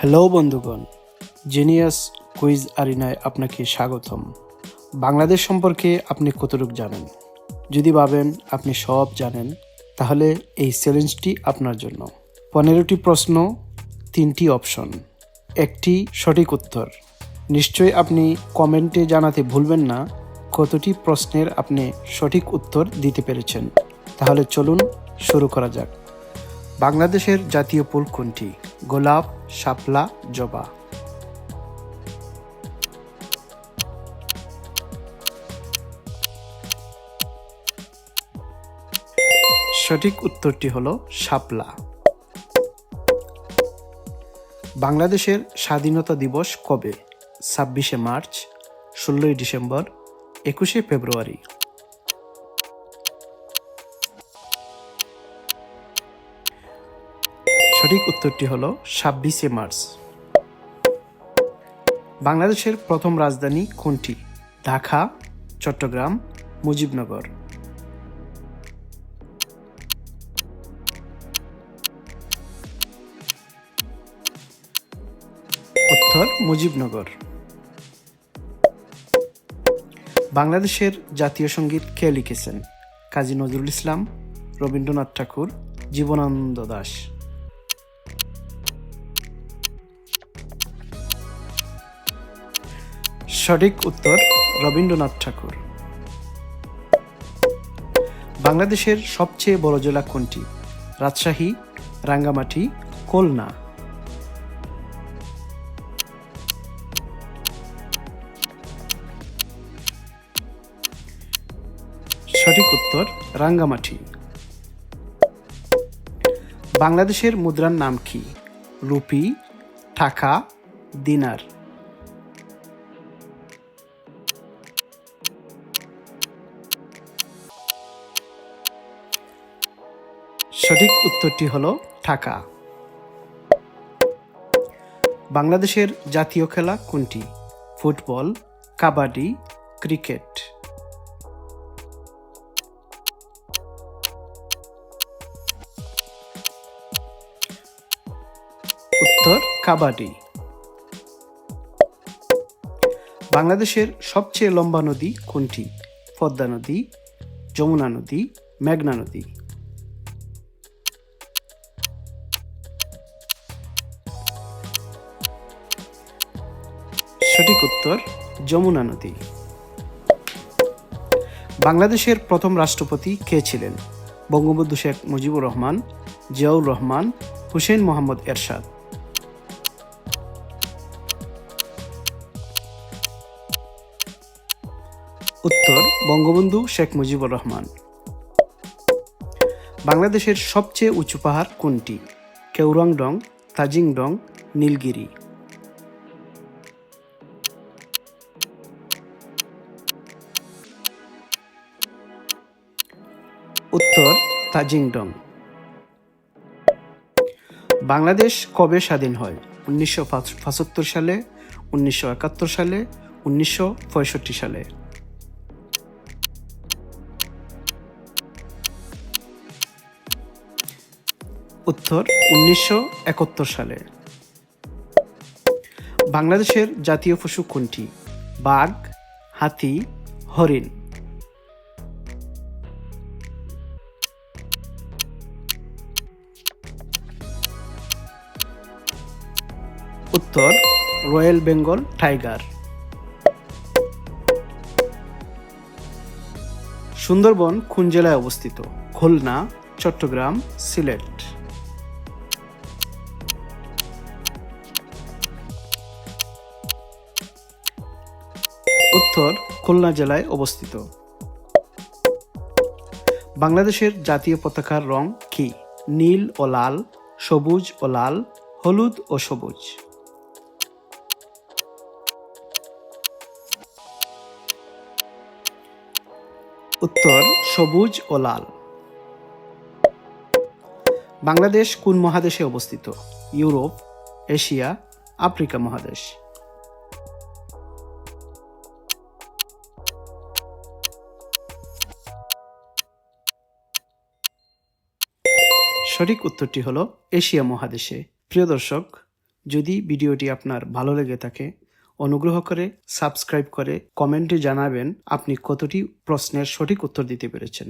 Hello বন্ধুগণ genius quiz আরিনায় আপনাকে স্বাগতম। বাংলাদেশ সম্পর্কে আপনি কতটুকু জানেন? যদি ভাবেন আপনি সব জানেন, তাহলে এই চ্যালেঞ্জটি আপনার জন্য। পনেরোটি প্রশ্ন, তিনটি অপশন একটি সঠিক উত্তর। নিশ্চয়ই আপনি কমেন্টে জানাতে ভুলবেন না কতটি প্রশ্নের আপনি সঠিক উত্তর দিতে পেরেছেন। তাহলে চলুন শুরু করা যাক। বাংলাদেশের জাতীয় ফুল কোনটি? গোলাপ, শাপলা, জবা। সঠিক উত্তরটি হলো শাপলা। বাংলাদেশের স্বাধীনতা দিবস কবে? ছাব্বিশে মার্চ, ষোলোই ডিসেম্বর, একুশে ফেব্রুয়ারি। সঠিক উত্তরটি হলো ছাব্বিশে মার্চ। বাংলাদেশের প্রথম রাজধানী কোনটি? ঢাকা, চট্টগ্রাম, মুজিবনগর। উত্তর, মুজিবনগর। বাংলাদেশের জাতীয় সংগীত কে লিখেছেন? কাজী নজরুল ইসলাম, রবীন্দ্রনাথ ঠাকুর, জীবনানন্দ দাস। সঠিক উত্তর রবীন্দ্রনাথ ঠাকুর। বাংলাদেশের সবচেয়ে বড় জেলা কোনটি? রাজশাহী, রাঙ্গামাটি, খুলনা। সঠিক উত্তর রাঙ্গামাটি। বাংলাদেশের মুদ্রার নাম কি? রুপি, টাকা, দিনার। সঠিক উত্তরটি হলো টাকা বাংলাদেশের জাতীয় খেলা কোনটি? Football, kabaddi, cricket. উত্তর, কাবাডি। বাংলাদেশের সবচেয়ে লম্বা নদী কোনটি? পদ্মা নদী, যমুনা নদী, মেঘনা নদী। সঠিক উত্তর, যমুনা নদী। বাংলাদেশের প্রথম রাষ্ট্রপতি কে ছিলেন? বঙ্গবন্ধু শেখ মুজিবুর রহমান, জিয়াউর রহমান, হুসেন মোহাম্মদ এরশাদ। উত্তর, বঙ্গবন্ধু শেখ মুজিবুর রহমান। বাংলাদেশের সবচেয়ে উঁচু পাহাড় কোনটি? কেউরাংডং তাজিংডং, নীলগিরি। উত্তর তাজিংডং। বাংলাদেশ কবে স্বাধীন হয়? উনিশশো পঁচাত্তর সালে, উনিশশো একাত্তর সালে, উনিশশো পঁয়ষট্টি সালে। উত্তর উনিশশো একাত্তর সালে। বাংলাদেশের জাতীয় পশু কোনটি? বাঘ, হাতি, হরিণ। উত্তর, রয়্যাল বেঙ্গল টাইগার। সুন্দরবন কোন জেলায় অবস্থিত? খুলনা, চট্টগ্রাম, সিলেট। উত্তর, খুলনা জেলায় অবস্থিত। বাংলাদেশের জাতীয় পতাকার রং কি? নীল ও লাল, সবুজ ও লাল, হলুদ ও সবুজ। উত্তর সবুজ ও লাল। বাংলাদেশ কোন মহাদেশে অবস্থিত? ইউরোপ, এশিয়া, আফ্রিকা মহাদেশ। সঠিক উত্তরটি হলো এশিয়া মহাদেশে। প্রিয় দর্শক, যদি ভিডিওটি আপনার ভালো লেগে থাকে অনুগ্রহ করে সাবস্ক্রাইব করে কমেন্টে জানাবেন আপনি কতটি প্রশ্নের সঠিক উত্তর দিতে পেরেছেন।